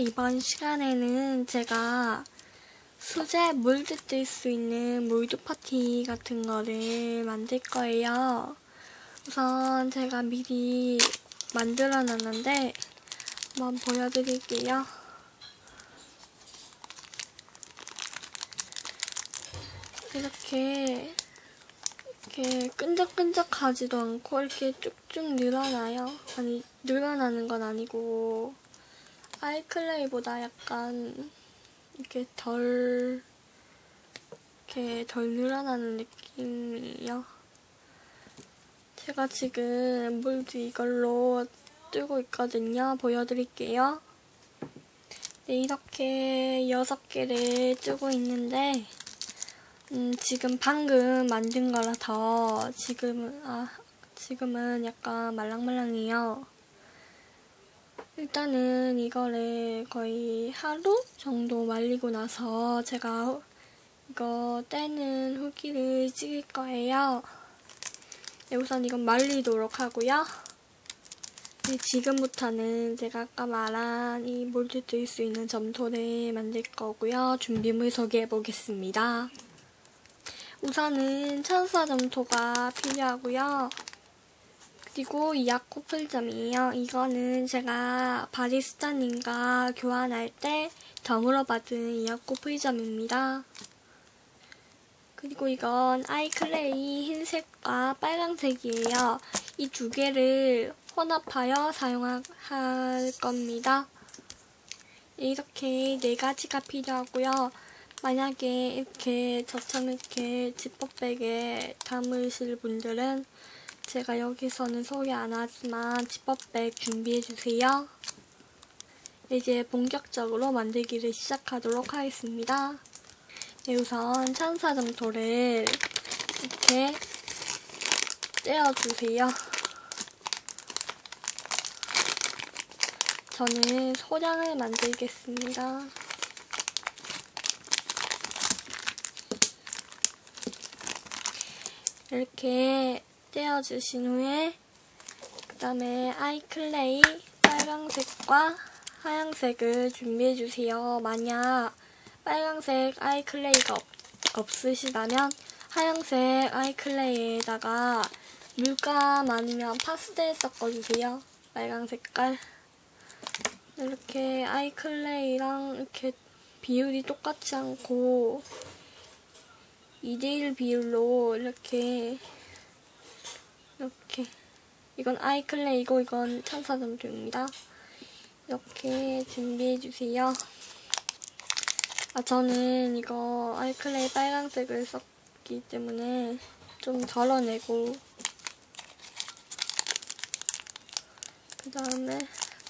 이번 시간에는 제가 수제 몰드 뜰 수 있는 몰드 파티 같은 거를 만들 거예요. 우선 제가 미리 만들어 놨는데 한번 보여드릴게요. 이렇게 이렇게 끈적끈적하지도 않고 이렇게 쭉쭉 늘어나요. 아니 늘어나는 건 아니고 아이클레이보다 약간 이렇게 덜 이렇게 덜 늘어나는 느낌이에요. 제가 지금 몰드 이걸로 뜨고 있거든요. 보여드릴게요. 네, 이렇게 6개를 뜨고 있는데 음, 지금 방금 만든 거라서 지금은 아 지금은 약간 말랑말랑해요. 일단은 이거를 거의 하루 정도 말리고 나서 제가 이거 떼는 후기를 찍을 거예요. 네, 우선 이건 말리도록 하고요. 네, 지금부터는 제가 아까 말한 이 몰드 뜰 수 있는 점토를 만들 거고요. 준비물 소개해 보겠습니다. 우선은 천사 점토가 필요하고요. 그리고 이 약코풀점이에요. 이거는 제가 바리스타님과 교환할 때 덤으로 받은 이 약코풀점입니다. 그리고 이건 아이클레이 흰색과 빨강색이에요. 이 두 개를 혼합하여 사용할 겁니다. 이렇게 네 가지가 필요하고요. 만약에 이렇게 저처럼 이렇게 지퍼백에 담으실 분들은 제가 여기서는 소개 안 하지만 지퍼백 준비해주세요. 이제 본격적으로 만들기를 시작하도록 하겠습니다. 네, 우선 천사점토를 이렇게 떼어주세요. 저는 소량을 만들겠습니다. 이렇게 떼어주신 후에 그 다음에 아이클레이 빨강색과 하얀색을 준비해주세요. 만약 빨강색 아이클레이가 없, 없으시다면 하얀색 아이클레이에다가 물감 아니면 파스텔 섞어주세요. 빨강 색깔. 이렇게 아이클레이랑 이렇게 비율이 똑같지 않고 2대1 비율로 이렇게 이렇게 이건 아이클레이고 이건 천사점토입니다. 이렇게 준비해주세요. 아 저는 이거 아이클레이 빨간색을 썼기 때문에 좀 덜어내고 그 다음에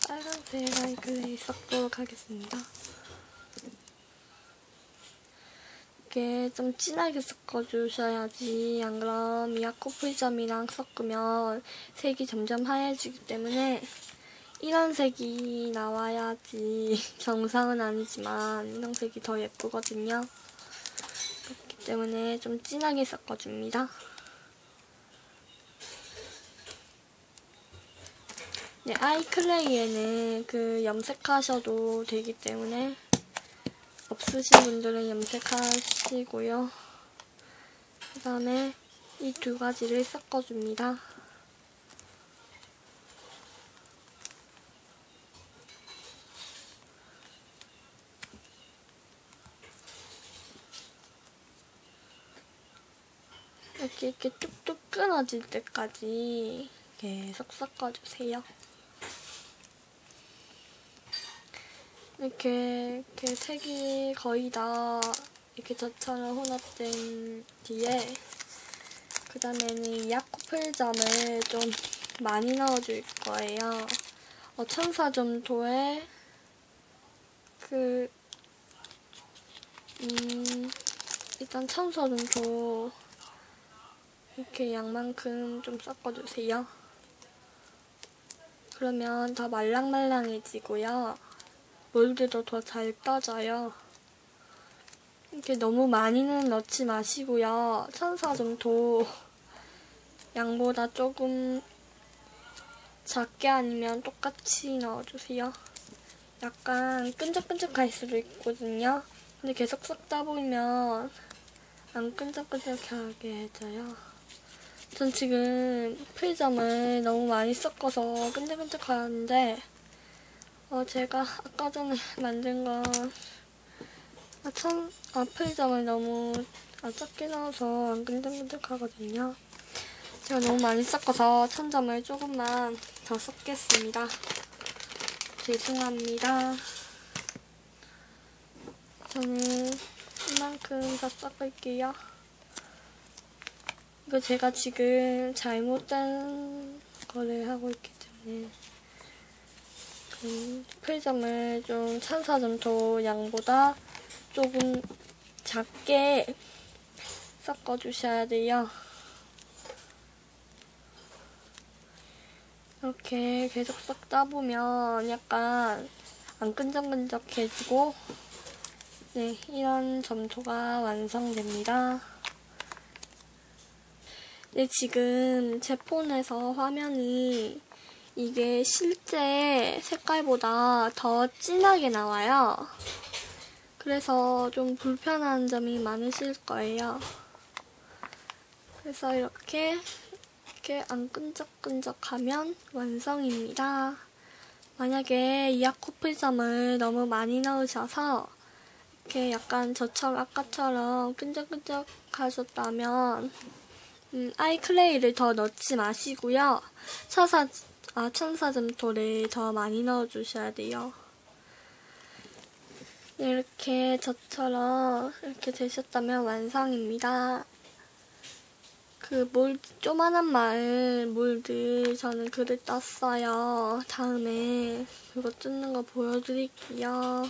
빨간색 아이클레이 섞도록 하겠습니다. 이렇게 좀 진하게 섞어주셔야지 안 그럼 이 아코풀점이랑 섞으면 색이 점점 하얘지기 때문에 이런 색이 나와야지 정상은 아니지만 이런 색이 더 예쁘거든요. 그렇기 때문에 좀 진하게 섞어줍니다. 네, 아이클레이에는 그 염색하셔도 되기 때문에 없으신 분들은 염색하시 고요. 그 다음에 이 두 가지를 섞어줍니다. 이렇게 이렇게 뚝뚝 끊어질 때까지 계속 섞어주세요. 이렇게, 이렇게 색이 거의 다 이렇게 저처럼 혼합된 뒤에 그 다음에는 약코풀점을 좀 많이 넣어줄 거예요. 어, 천사점토에 그 음, 일단 천사점토 이렇게 양만큼 좀 섞어주세요. 그러면 더 말랑말랑해지고요. 몰드도 더 잘 떠져요. 이렇게 너무 많이는 넣지 마시고요. 천사점토 양보다 조금 작게 아니면 똑같이 넣어주세요. 약간 끈적끈적할 수도 있거든요. 근데 계속 섞다 보면 안 끈적끈적하게 해져요. 전 지금 프리점을 너무 많이 섞어서 끈적끈적하는데 어, 제가 아까 전에 만든 건 아, 천, 아, 프리점을 너무 아, 적게 넣어서 안 끈적끈적하거든요. 제가 너무 많이 섞어서 천점을 조금만 더 섞겠습니다. 죄송합니다. 저는 이만큼 더 섞을게요. 이거 제가 지금 잘못된 거를 하고 있기 때문에 그 프리점을 좀 천사점토 양보다 조금 작게 섞어주셔야 돼요. 이렇게 계속 섞다 보면 약간 안 끈적끈적해지고 네, 이런 점토가 완성됩니다. 네, 지금 제 폰에서 화면이 이게 실제 색깔보다 더 진하게 나와요. 그래서 좀 불편한 점이 많으실 거예요. 그래서 이렇게 이렇게 안 끈적끈적하면 완성입니다. 만약에 이 아쿠프점을 너무 많이 넣으셔서 이렇게 약간 저처럼 아까처럼 끈적끈적 하셨다면 음, 아이클레이를 더 넣지 마시고요. 천사, 아, 천사점토를 더 많이 넣어주셔야 돼요. 이렇게 저처럼 이렇게 되셨다면 완성입니다. 그 몰, 조만한 마을 몰드 저는 글을 떴어요. 다음에 그거 뜯는 거 보여드릴게요.